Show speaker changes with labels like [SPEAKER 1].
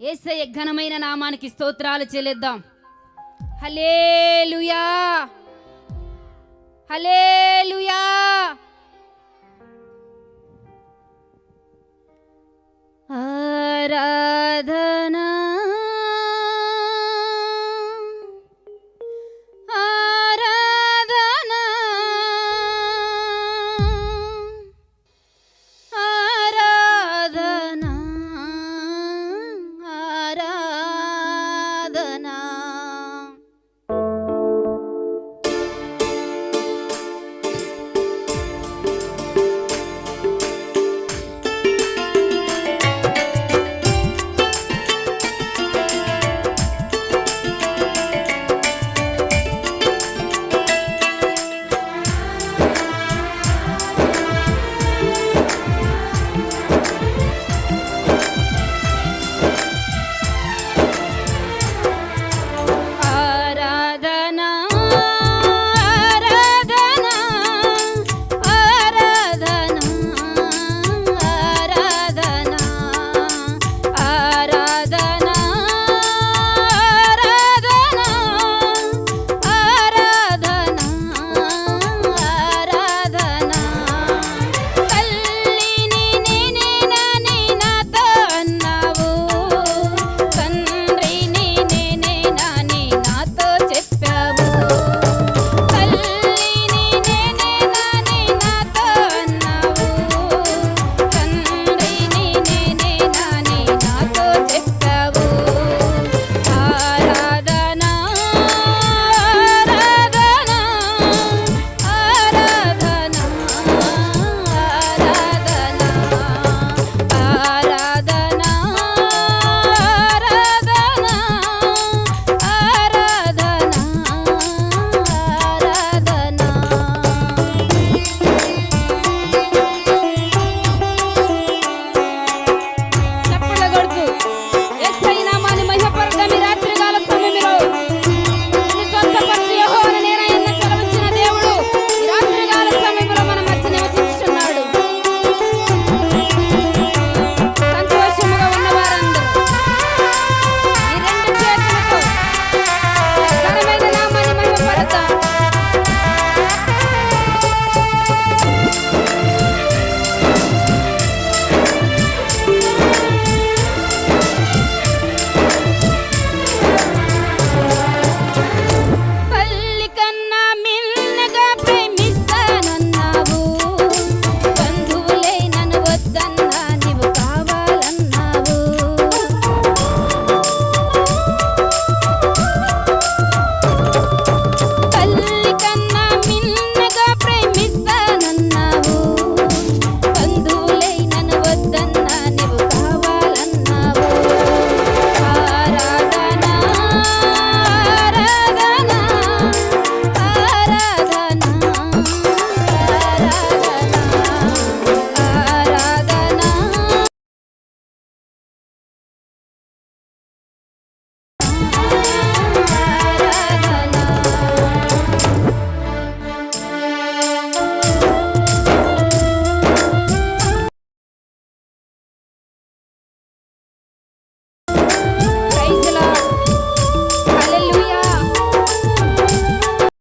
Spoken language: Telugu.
[SPEAKER 1] ఏసయ్య ఘనమైన నామానికి స్తోత్రాలు చెల్లిద్దాం. హలేలుయా హలేలుయా ఆరాధన